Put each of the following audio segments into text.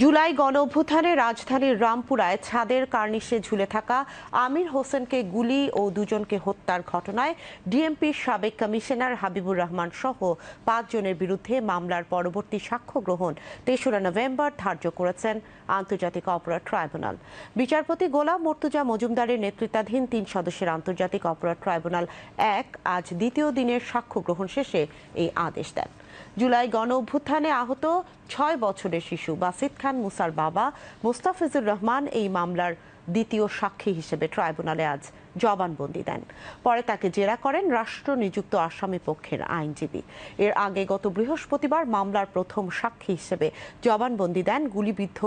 জুলাই গণ অভ্যুত্থানে রাজধানীর রামপুরায় ছাদের কার্নিশে ঝুলে থাকা আমির হোসেনকে গুলি ও দুজনকে হত্যার ঘটনায় ডিএমপির সাবেক কমিশনার হাবিবুর রহমান সহ পাঁচজনের বিরুদ্ধে মামলার পরবর্তী সাক্ষ্য গ্রহণ তেসরা নভেম্বর ধার্য করেছেন আন্তর্জাতিক অপরাধ ট্রাইব্যুনাল। বিচারপতি গোলাম মর্তুজা মজুমদারের নেতৃত্বাধীন তিন সদস্যের আন্তর্জাতিক অপরাধ ট্রাইব্যুনাল এক আজ দ্বিতীয় দিনের সাক্ষ্য গ্রহণ শেষে এই আদেশ দেন। জুলাই গণ অভ্যুত্থানে আহত ছয় বছরের শিশু বাসিদ খান মুসার বাবা মোস্তাফিজুর রহমান এই মামলার দ্বিতীয় সাক্ষী হিসেবে ট্রাইব্যুনালে আজ জবানবন্দি দেন। পরে তাকে জেরা করেন রাষ্ট্র নিযুক্ত আসামি পক্ষের আইনজীবী। এর আগে গত বৃহস্পতিবার মামলার প্রথম সাক্ষী হিসেবে জবানবন্দি দেন গুলিবিদ্ধ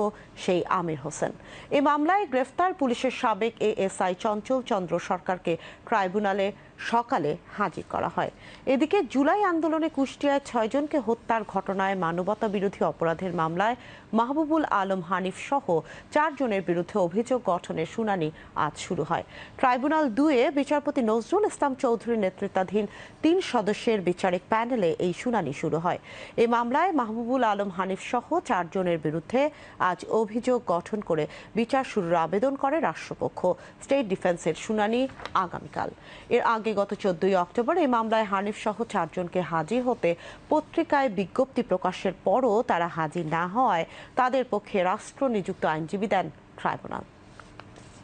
সেই আমির হোসেন। এ মামলায় গ্রেফতার পুলিশের সাবেক এএসআই চঞ্চল চন্দ্র সরকারকে ট্রাইব্যুনালে সকালে হাজির করা হয়। এদিকে জুলাই আন্দোলনে কুষ্টিয়ায় ছয়জনকে হত্যার ঘটনায় মানবতা বিরোধী অপরাধের মামলায় মাহবুবুল আলম হানিফ সহ চারজনের বিরুদ্ধে অভিযোগ গঠনের শুনানি আজ শুরু হয়। ট্রাইব্যুনাল দুয়ে বিচারপতি নজরুল ইসলাম চৌধুরীর নেতৃত্বাধীন তিন সদস্যের বিচারিক প্যানেলে এই শুনানি শুরু হয়। এই মামলায় মাহবুবুল আলম হানিফ সহ চারজনের বিরুদ্ধে আজ অভিযোগ গঠন করে বিচার শুরুর আবেদন করে রাষ্ট্রপক্ষ। স্টেট ডিফেন্সের শুনানি আগামীকাল। এর আগে গত চোদ্দই অক্টোবর এই মামলায় হানিফ সহ চারজনকে হাজির হতে পত্রিকায় বিজ্ঞপ্তি প্রকাশের পরও তারা হাজির না হওয়ায় তাদের পক্ষে রাষ্ট্র নিযুক্ত আইনজীবী দেন ট্রাইব্যুনাল।